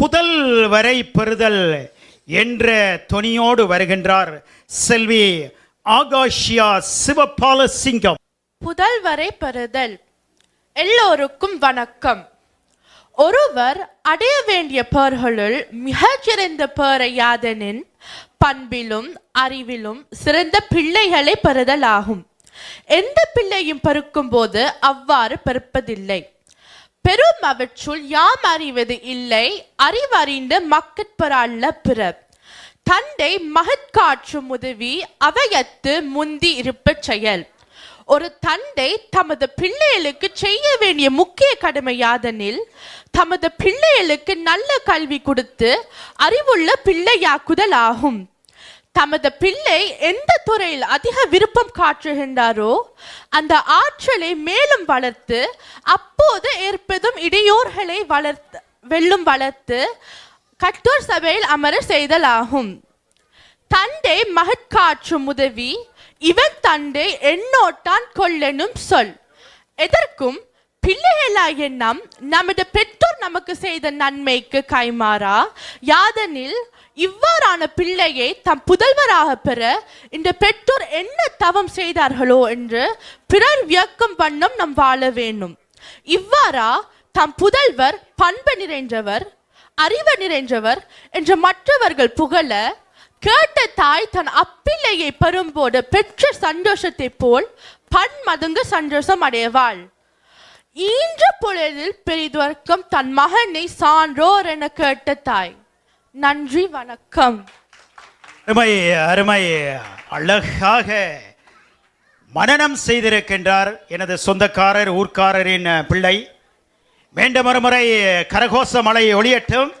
புதல் வரை பெறுதல் என்ற துணியோடு வருகின்றார் செல்வி ஆகாஷியா சிவபாலசிங்கம் புதல்வரை பெறுதல். எல்லோருக்கும் வணக்கம். ஒருவர் அடைய வேண்டிய பெயர்களுள் மிகச்சிறந்த பேரை யாதெனின் பண்பிலும் அறிவிலும் சிறந்த பிள்ளைகளை பெறுதல் ஆகும் எந்த பிள்ளையும் பெருக்கும் போது அவ்வாறு பெருப்பதில்லை. பெரும் அவற்றுள் யாம் அறிவது இல்லை அறிவறிந்து மக்கட்பரால்ல பிற தந்தை மகட்காற்றும் உதவி அவையத்து முந்தி இருப்ப செயல். ஒரு தந்தை தமது பிள்ளைகளுக்கு செய்ய வேண்டிய முக்கிய கடமையாதெனில் தமது பிள்ளைகளுக்கு நல்ல கல்வி கொடுத்து அறிவுள்ள பிள்ளையாக்குதல் ஆகும் தமது பிள்ளை எந்த துறையில் அதிக விருப்பம் காட்டுகின்றாரோ அந்த ஆற்றலை மேலும் வளர்த்து அப்போது ஏற்பதும் இடையோர்களை வளர்த்து வெல்லும் வளர்த்து கட்டோர் சபையில் அமர செய்தல் ஆகும் தந்தை மகட்காற்றும் உதவி இவன் தந்தை எண்ணோட்டான் கொல்லெனும் சொல். எதற்கும் பிள்ளைகளாகிய நம் நமது பெற்றோர் நமக்கு செய்த நன்மைக்கு கைமாறா. யாதெனில் இவ்வாறான பிள்ளையை தம் புதல்வராக பெற இந்த பெற்றோர் என்ன தவம் செய்தார்களோ என்று பிறர் வியக்கும் வண்ணம் நம் வாழ வேண்டும். இவ்வாறா தம் புதல்வர் பண்பு நிறைந்தவர் அறிவு நிறைந்தவர் என்று மற்றவர்கள் புகழ கேட்ட தாய் தன் அப்பிள்ளையை பெறும்போது பெற்ற சந்தோஷத்தை போல் பன்மதங்கு சந்தோஷம் அடைவாள். ஈன்ற பொழுதில் பெரிதுவர்க்கம் தன் மகனை சான்றோர் என கேட்ட தாய். நன்றி வணக்கம். அருமை அருமை அழகாக மனனம் செய்திருக்கின்றார் எனது சொந்தக்காரர் ஊர்க்காரரின் பிள்ளை. மீண்டும் ஒருமுறை கரகோச மலை ஒளியட்டும்.